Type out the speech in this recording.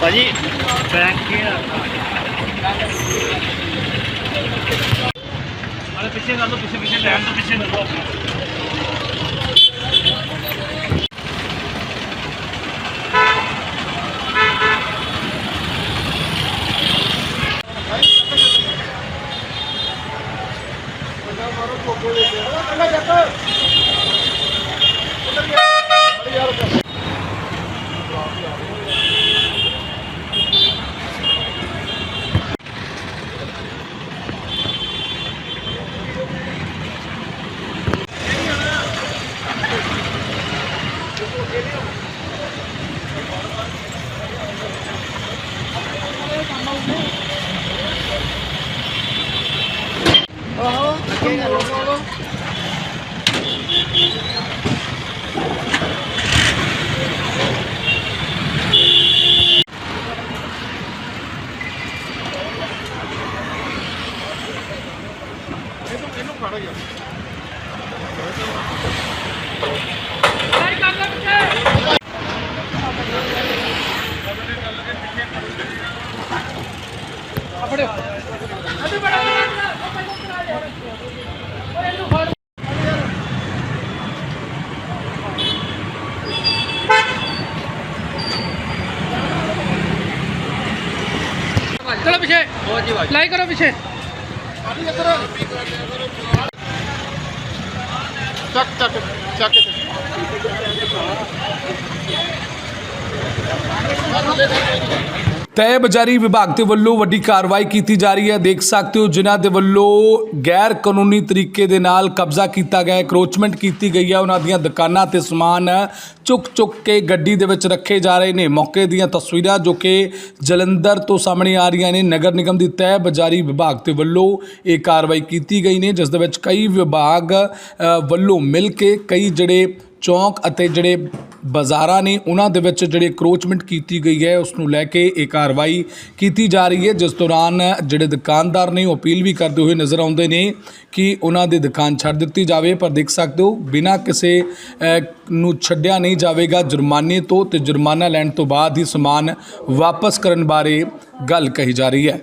ਭਾਜੀ ਬੈਂਕ ਕੀ ਅਰੇ ਪਿੱਛੇ ਕਰ ਪਿੱਛੇ ਪਿੱਛੇ ਟਾਈਮ ਤੋਂ ਪਿੱਛੇ ਕਰ Oh, oh, oh, oh, oh. ਲੱਗੋ चलो पीछे लाई करो पीछे ਚੱਕ ਚੱਕ ਚੱਕ ਤੈ ਬਜ਼ਾਰੀ ਵਿਭਾਗ ਦੇ ਵੱਲੋਂ ਵੱਡੀ ਕਾਰਵਾਈ ਕੀਤੀ ਜਾ ਰਹੀ ਹੈ। ਦੇਖ ਸਕਦੇ ਹੋ, ਜਿਨ੍ਹਾਂ ਦੇ ਵੱਲੋਂ ਗੈਰ ਕਾਨੂੰਨੀ ਤਰੀਕੇ ਦੇ ਨਾਲ ਕਬਜ਼ਾ ਕੀਤਾ ਗਿਆ ਹੈ ਕਰੋਚਮੈਂਟ ਕੀਤੀ ਗਈ ਹੈ। ਉਹਨਾਂ ਦੀਆਂ ਦੁਕਾਨਾਂ ਤੇ ਸਮਾਨ ਚੁੱਕ ਚੁੱਕ ਕੇ ਗੱਡੀ ਦੇ ਵਿੱਚ ਰੱਖੇ ਜਾ ਰਹੇ ਨੇ। ਮੌਕੇ ਦੀਆਂ ਤਸਵੀਰਾਂ ਜੋ ਕਿ ਜਲੰਧਰ ਤੋਂ ਸਾਹਮਣੇ ਆ ਰਹੀਆਂ ਨੇ। ਨਗਰ ਨਿਗਮ ਦੀ ਤੈ ਬਜ਼ਾਰੀ ਵਿਭਾਗ ਦੇ ਵੱਲੋਂ ਇਹ ਕਾਰਵਾਈ ਕੀਤੀ ਗਈ ਨੇ, ਜਿਸ ਦੇ ਵਿੱਚ ਕਈ ਵਿਭਾਗ ਵੱਲੋਂ ਮਿਲ ਕੇ ਕਈ ਜਿਹੜੇ ਚੌਂਕ ਅਤੇ ਜਿਹੜੇ ਬਾਜ਼ਾਰਾਂ ਨੇ ਉਹਨਾਂ ਦੇ ਵਿੱਚ ਜਿਹੜੇ ਕਰੋਚਮੈਂਟ ਕੀਤੀ ਗਈ ਹੈ ਉਸ ਨੂੰ ਲੈ ਕੇ ਇਹ ਕਾਰਵਾਈ ਕੀਤੀ ਜਾ ਰਹੀ ਹੈ, ਜਿਸ ਦੌਰਾਨ ਜਿਹੜੇ ਦੁਕਾਨਦਾਰ ਨੇ ਉਹ ਅਪੀਲ ਵੀ ਕਰਦੇ ਹੋਏ ਨਜ਼ਰ ਆਉਂਦੇ ਨੇ ਕਿ ਉਹਨਾਂ ਦੀ ਦੁਕਾਨ ਛੱਡ ਦਿੱਤੀ ਜਾਵੇ। ਪਰ ਦੇਖ ਸਕਦੇ ਹੋ, ਬਿਨਾਂ ਕਿਸੇ ਨੂੰ ਛੱਡਿਆ ਨਹੀਂ ਜਾਵੇਗਾ ਜੁਰਮਾਨੇ ਤੋਂ ਤੇ ਜੁਰਮਾਨਾ ਲੈਣ ਤੋਂ ਬਾਅਦ ਹੀ ਸਮਾਨ ਵਾਪਸ ਕਰਨ ਬਾਰੇ ਗੱਲ ਕਹੀ ਜਾ ਰਹੀ ਹੈ।